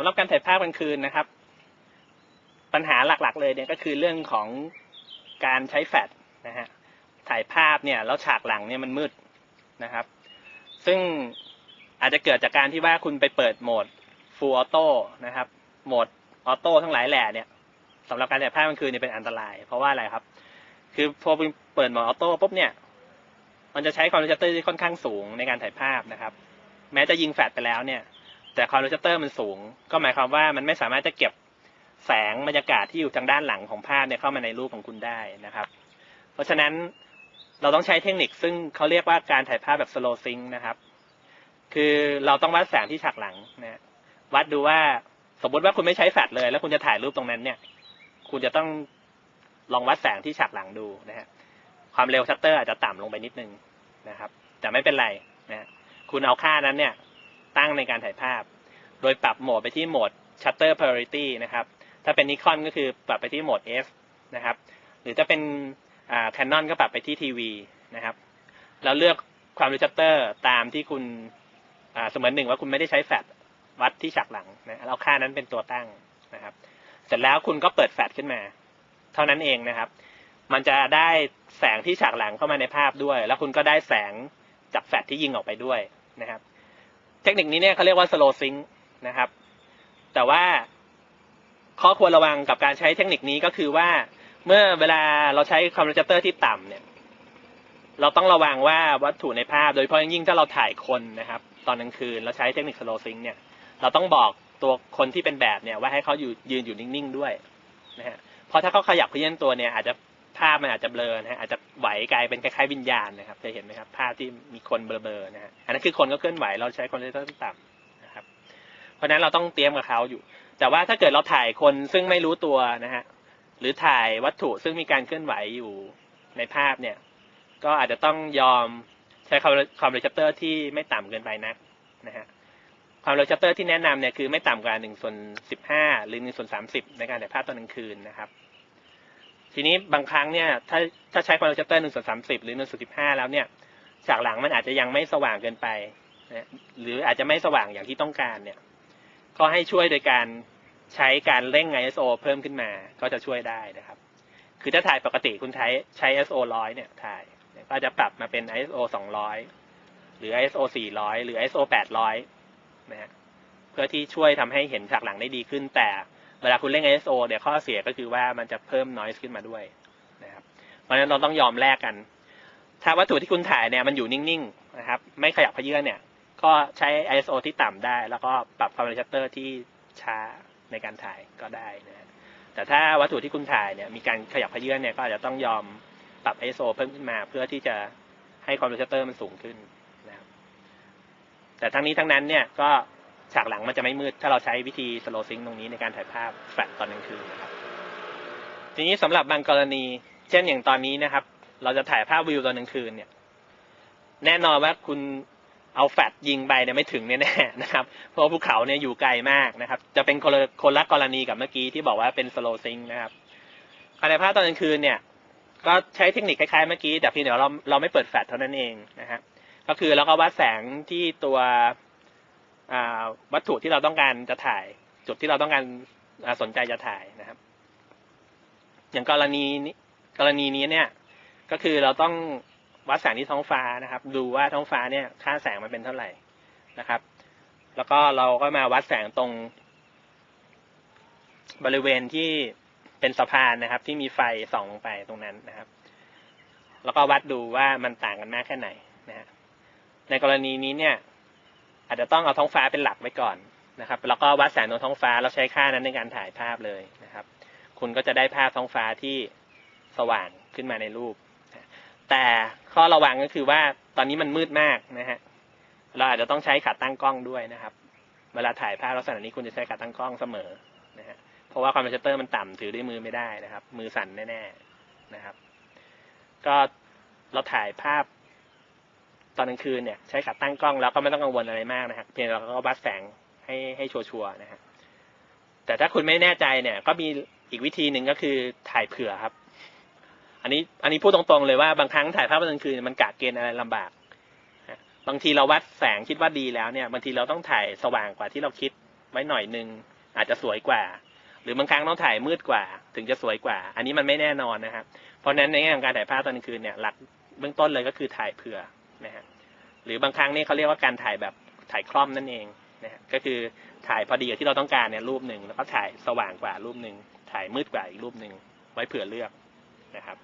ำหรับการถ่ายภาพกลางคืนนะครับ ปัญหาหลักๆ เลยเนี่ยก็คือเรื่องของการใช้แฟลชนะฮะถ่ายภาพเนี่ยแล้วฉากหลังเนี่ยมันมืดนะครับ ซึ่งอาจจะเกิดจากการที่ว่าคุณไปเปิดโหมด Full Auto นะครับ โหมดออโต้ทั้งหลายแหล่เนี่ยสำหรับการถ่ายภาพกลางคืนเนี่ยเป็นอันตราย เพราะว่าอะไรครับ คือพอเปิดโหมดออโต้ปุ๊บเนี่ย มันจะใช้ความเร็วชัตเตอร์ที่ค่อนข้างสูงในการถ่ายภาพนะครับ แม้จะยิงแฟลชไปแล้วเนี่ย แต่ความร็วชัตเตอร์มันสูง ก็หมายความว่ามันไม่สามารถจะเก็บแสงบรรยากาศที่อยู่ทางด้านหลังของภาพเนี่ยเข้ามาในรูปของคุณได้นะครับ เพราะฉะนั้นเราต้องใช้เทคนิคซึ่งเขาเรียกว่าการถ่ายภาพแบบ slow sync นะครับ คือเราต้องวัดแสงที่ฉากหลังนะวัดดูว่าสมมติว่าคุณไม่ใช้แฟลชเลย แล้วคุณจะถ่ายรูปตรงนั้นเนี่ย คุณจะต้องลองวัดแสงที่ฉากหลังดูนะฮะความเร็วชัตเตอร์อาจจะต่ำลงไปนิดนึงนะครับ แต่ไม่เป็นไรนะคุณเอาค่านั้นเนี่ย ตั้งในการถ่ายภาพ โดยปรับโหมดไปที่โหมด shutter priority นะครับ ถ้าเป็นนิคอนก็คือปรับไปที่โหมด F นะครับ หรือถ้าเป็นอ่า Canon ก็ปรับไปที่ทีวีนะครับ แล้วเลือกความเร็วชัตเตอร์ตามที่คุณเสมือนหนึ่งว่าคุณไม่ได้ใช้แฟลชวัดที่ฉากหลังนะเอาค่านั้นเป็นตัวตั้งนะครับ เสร็จแล้วคุณก็เปิดแฟลชขึ้นมา เท่านั้นเองนะครับ มันจะได้แสงที่ฉากหลังเข้ามาในภาพด้วย แล้วคุณก็ได้แสงจากแฟลชที่ยิงออกไปด้วยนะครับ เทคนิคนี้เนี่ยเขาเรียกว่า slow sync นะครับ แต่ว่าข้อควรระวังกับการใช้เทคนิคนี้ก็คือว่า เมื่อเวลาเราใช้คอมพิวเตอร์ที่ต่ำเนี่ย เราต้องระวังว่าวัตถุในภาพ โดยเฉพาะยิ่งถ้าเราถ่ายคนนะครับ ตอนกลางคืนเราใช้เทคนิค slow sync เนี่ย เราต้องบอกตัวคนที่เป็นแบบเนี่ยว่าให้เขาอยู่ยืนอยู่นิ่งๆด้วยนะฮะเพราะถ้าเขาขยับเพื่อนตัวเนี่ยอาจจะ ภาพมันอาจจะเบลอนะฮะอาจจะไหวกลายเป็นคล้ายๆวิญญาณนะครับเคยเห็นไหมครับ ภาพที่มีคนเบลอๆนะฮะอันนั้นคือคนก็เคลื่อนไหวเราใช้คอมพิวเตอร์ต่ำนะครับ เพราะนั้นเราต้องเตรียมกับเขาอยู่ แต่ว่าถ้าเกิดเราถ่ายคนซึ่งไม่รู้ตัวนะฮะหรือถ่ายวัตถุซึ่งมีการเคลื่อนไหวอยู่ในภาพเนี่ย ก็อาจจะต้องยอมใช้ความความเร็วชัตเตอร์ที่ไม่ต่ำเกินไปนักนะฮะความเร็วชัตเตอร์ที่แนะนำเนี่ยคือไม่ต่ำกว่าหนึ่งส่วนสิบห้าหรือหนึ่งส่วนสามสิบในการถ่ายภาพตอนกลางคืนนะครับ ทีนี้บางครั้งเนี่ยถ้าถ้าใช้ความเร็วชัตเตอร์หนึ่งส่วนสามสิบหรือหนึ่งส่วนสิบห้าแล้วเนี่ยฉากหลังมันอาจจะยังไม่สว่างเกินไปนะหรืออาจจะไม่สว่างอย่างที่ต้องการเนี่ย ก็ให้ช่วยโดยการใช้การเร่ง ISO เพิ่มขึ้นมาก็จะช่วยได้นะครับ คือถ้าถ่ายปกติคุณใช้ใช้ ISO ร้อยเนี่ยถ่ายเนี่ยก็จะปรับมาเป็น ISO สองร้อยหรือ ISO สี่ร้อยหรือ ISO แปดร้อยนะฮะเพื่อที่ช่วยทำให้เห็นฉากหลังได้ดีขึ้นแต่ เวลาคุณเร่ง ISO เนี่ยวข้อเสียก็คือว่ามันจะเพิ่ม noise ขึ้นมาด้วยนะครับ เพราะฉะนั้นเราต้องยอมแลกกัน ถ้าวัตถุที่คุณถ่ายเนี่ยมันอยู่นิ่งๆนะครับ ไม่ขยับเขยื้อนเนี่ย ก็ใช้ ISO ที่ต่ำได้ แล้วก็ปรับความเร็วชัตเตอร์ที่ช้าในการถ่ายก็ได้นะแต่ถ้าวัตถุที่คุณถ่ายเนี่ยมีการขยับเขยื้อนเนี่ยก็อาจจะต้องยอมปรับ ISO เพิ่มขึ้นมา เพื่อที่จะให้ความเร็วชัตเตอร์มันสูงขึ้นนะครับแต่ทั้งนี้ทั้งนั้นเนี่ยก็ ฉากหลังมันจะไม่มืด ถ้าเราใช้วิธี slow sync ตรงนี้ในการถ่ายภาพแฟลชตอนกลางคืนนะครับ ทีนี้สำหรับบางกรณี เช่นอย่างตอนนี้นะครับ เราจะถ่ายภาพวิวตอนกลางคืนเนี่ย แน่นอนว่าคุณเอาแฟลชยิงไปเนี่ยไม่ถึงแน่ๆนะครับ เพราะภูเขาเนี่ยอยู่ไกลมากนะครับ จะเป็นคนละคนละกรณีกับเมื่อกี้ที่บอกว่าเป็น slow sync นะครับการถ่ายภาพตอนกลางคืนเนี่ย ก็ใช้เทคนิคคล้ายๆเมื่อกี้แต่เพียงเดี๋ยวเราเราไม่เปิดแฟลชเท่านั้นเองนะฮะก็คือเราก็วัดแสงที่ตัว วัตถุที่เราต้องการจะถ่าย จุดที่เราต้องการสนใจจะถ่ายนะครับ อย่างกรณีนี้กรณีนี้เนี่ย ก็คือเราต้องวัดแสงที่ท้องฟ้านะครับ ดูว่าท้องฟ้าเนี่ย ค่าแสงมันเป็นเท่าไหร่นะครับ แล้วก็เราก็มาวัดแสงตรง บริเวณที่เป็นสะพานนะครับ ที่มีไฟส่องลงไปตรงนั้นนะครับ แล้วก็วัดดูว่ามันต่างกันมากแค่ไหนนะฮะในกรณีนี้เนี่ย อาจจะต้องเอาท้องฟ้าเป็นหลักไว้ก่อนนะครับ แล้วก็วัดแสงตรงท้องฟ้าแล้วใช้ค่านั้นในการถ่ายภาพเลยนะครับ คุณก็จะได้ภาพท้องฟ้าที่สว่างขึ้นมาในรูป แต่ข้อระวังก็คือว่าตอนนี้มันมืดมากนะฮะเราอาจจะต้องใช้ขาตั้งกล้องด้วยนะครับ เวลาถ่ายภาพลักษณะนี้คุณจะใช้ขาตั้งกล้องเสมอนะฮะเพราะว่าความเป็นชัตเตอร์มันต่ำถือด้วยมือไม่ได้นะครับ มือสั่นแน่ๆนะครับ ก็เราถ่ายภาพ อนกลางคืนเนี่ยใช้ขาตั้งกล้องแล้วก็ไม่ต้องกังวลอะไรมากนะครับเพียงเราก็วัดแสงให้ให้ชัวร์ๆนะฮะแต่ถ้าคุณไม่แน่ใจเนี่ย ก็มีอีกวิธีหนึ่งก็คือถ่ายเผื่อครับ อันนี้อันนี้พูดตรงๆเลยว่าบางครั้งถ่ายภาพตอนกลางคืนมันกะเกณฑ์อะไรลำบากบางทีเราวัดแสงคิดว่าดีแล้วเนี่ยบางทีเราต้องถ่ายสว่างกว่าที่เราคิดไว้หน่อยนึงอาจจะสวยกว่า หรือบางครั้งต้องถ่ายมืดกว่า ถึงจะสวยกว่า อันนี้มันไม่แน่นอนนะครับ เพราะฉะนั้นในแง่ของการถ่ายภาพตอนกลางคืนเนี่ยหลักเบื้องต้นเลยก็คือถ่ายเผื่อนะฮะ หรือบางครั้งนี่เขาเรียกว่าการถ่ายแบบถ่ายคล่อมนั่นเองนะฮะก็คือถ่ายพอดีกับที่เราต้องการเนี่ยรูปหนึ่งแล้วก็ถ่ายสว่างกว่ารูปหนึ่งถ่ายมืดกว่าอีกรูปหนึ่งไว้เผื่อเลือกนะครับ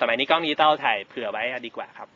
สมัยนี้กล้องดิจิตอลถ่ายเผื่อไว้ดีกว่าครับ